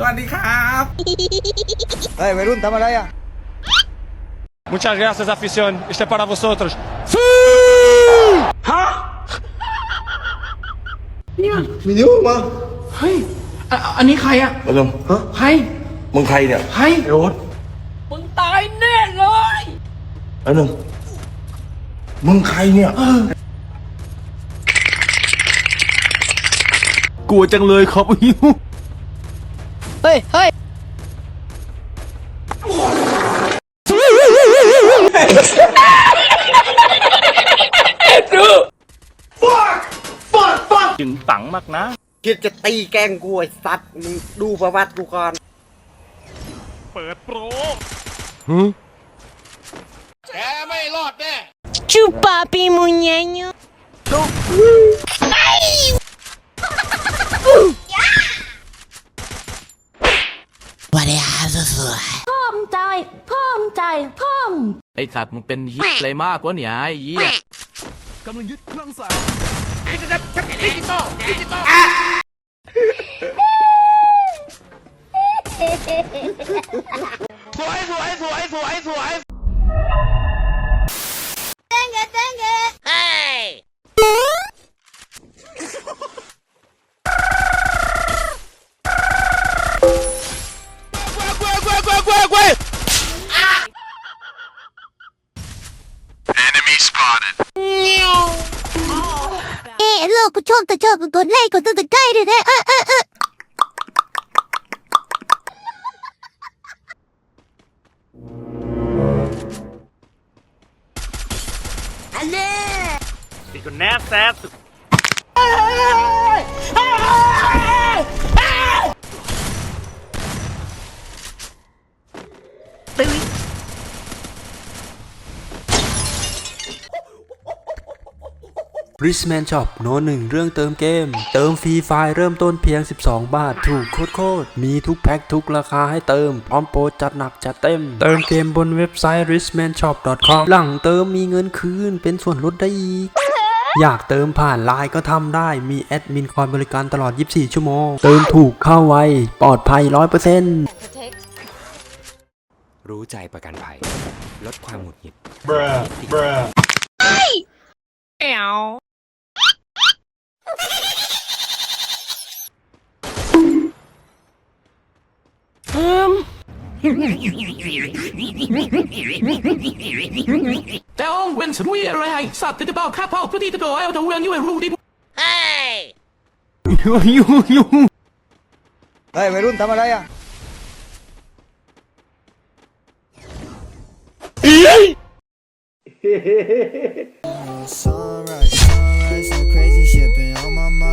สวัสดีครับเฮ้ยวัยรุ่นทำอะไรอะ Muchas gracias, afición. Este es para vosotros. มีนิ้วมาเฮ้ยอะอันนี้ใครอะมาดมใครมึงใครเนี่ยใครไอ้โอ๊ตมึงตายแน่เลยไอ้หนึ่งมึงใครเนี่ย กลัวจังเลยครับฮิว เฮ้ยเฮ้ยจึงตังมากนะคิดจะตีแกล้งกูไอ้สัตว์มึงดูประวัติกูก่อน เปิดโปร Chupapi muñeño. พ่อ มใจพ่อมใจพ่อมไอสัตว์มึงเป็นฮิตอะไรมากวะเนี่ยไอ้เหี้ยเอ๊ะโลกกูชอบแต่ชอบกดไล่กดติดใกล้เล ยนะเออเออเอออีกคนแน่แซ ริสแมนช็อปโนหนึ่งเรื่องเติมเกม เติมฟรีไฟล์เริ่มต้นเพียง 12 บาท ถูกโคตรๆมีทุกแพ็คทุกราคาให้เติม พร้อมโปรจัดหนักจัดเต็ม เติมเกมบนเว็บไซต์ rismanshop.com หลังเติมมีเงินคืน เป็นส่วนลดได้อีกอยากเติมผ่านไลน์ก็ทำได้ มีแอดมินคอยบริการตลอด 24 ชั่วโมง เติมถูกเข้าไว ปลอดภัย 100%รู้ใจประกันภัย ลดความหงุดหงิด แต่องเว้นสมุยอะไรไอ้สัตว์จะบอกข้าพ่อพอดีจะบอกไอ้ตัวเวียนอยู่ไอ้รู้ดิยูยูยูเฮ้ยวัยรุ่นทำอะไรอะ